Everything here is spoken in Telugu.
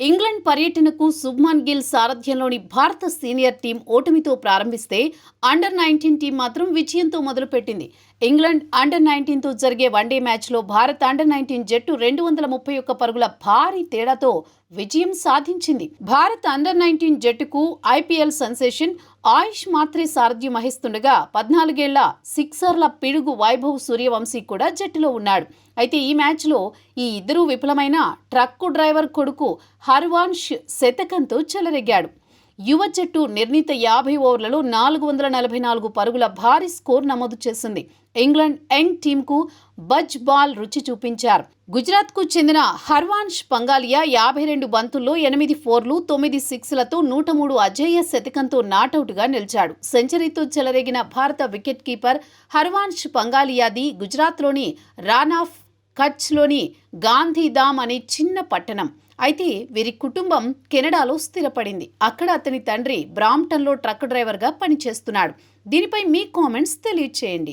ఇంగ్లాండ్ పర్యటనకు సుబ్మాన్ గిల్ సారథ్యంలోని భారత సీనియర్ టీం ఓటమితో ప్రారంభిస్తే అండర్ నైన్టీన్ టీం మాత్రం విజయంతో మొదలుపెట్టింది. ఇంగ్లాండ్ అండర్ నైన్టీన్తో జరిగే వన్డే మ్యాచ్లో భారత్ అండర్ నైన్టీన్ జట్టు రెండు వందల ముప్పై ఒక్క పరుగుల భారీ తేడాతో విజయం సాధించింది. భారత్ అండర్ నైన్టీన్ జట్టుకు ఐపీఎల్ సెన్సేషన్ ఆయుష్ మాత్రే సారథ్యం వహిస్తుండగా పద్నాలుగేళ్ళ సిక్సర్ల పిడుగు వైభవ్ సూర్యవంశీ కూడా జట్టులో ఉన్నాడు. అయితే ఈ మ్యాచ్లో ఈ ఇద్దరూ విఫలమైన ట్రక్కు డ్రైవర్ కొడుకు హర్వాన్ష్ శతకంతో చెలరెగ్గాడు యువ జట్టు నిర్ణీత యాభై ఓవర్లలో నాలుగు వందల నలభై నాలుగు పరుగుల భారీ స్కోర్ నమోదు చేసింది. ఇంగ్లాండ్ యంగ్ టీంకు బజ్ బాల్ రుచి చూపించారు. గుజరాత్కు చెందిన హర్వాన్ష్ పంగాలియా యాభై రెండు బంతుల్లో ఎనిమిది ఫోర్లు తొమ్మిది సిక్స్లతో నూట మూడు అజేయ శతకంతో నాటౌట్గా నిలిచాడు. సెంచరీతో చెలరేగిన భారత వికెట్ కీపర్ హర్వాన్ష్ పంగాలియాది గుజరాత్లోని రానాఫ్ కచ్లోని గాంధీధామ్ అనే చిన్న పట్టణం. అయితే వీరి కుటుంబం కెనడాలో స్థిరపడింది. అక్కడ అతని తండ్రి బ్రాంప్టన్లో ట్రక్ డ్రైవర్గా పనిచేస్తున్నాడు. దీనిపై మీ కామెంట్స్ తెలియచేయండి.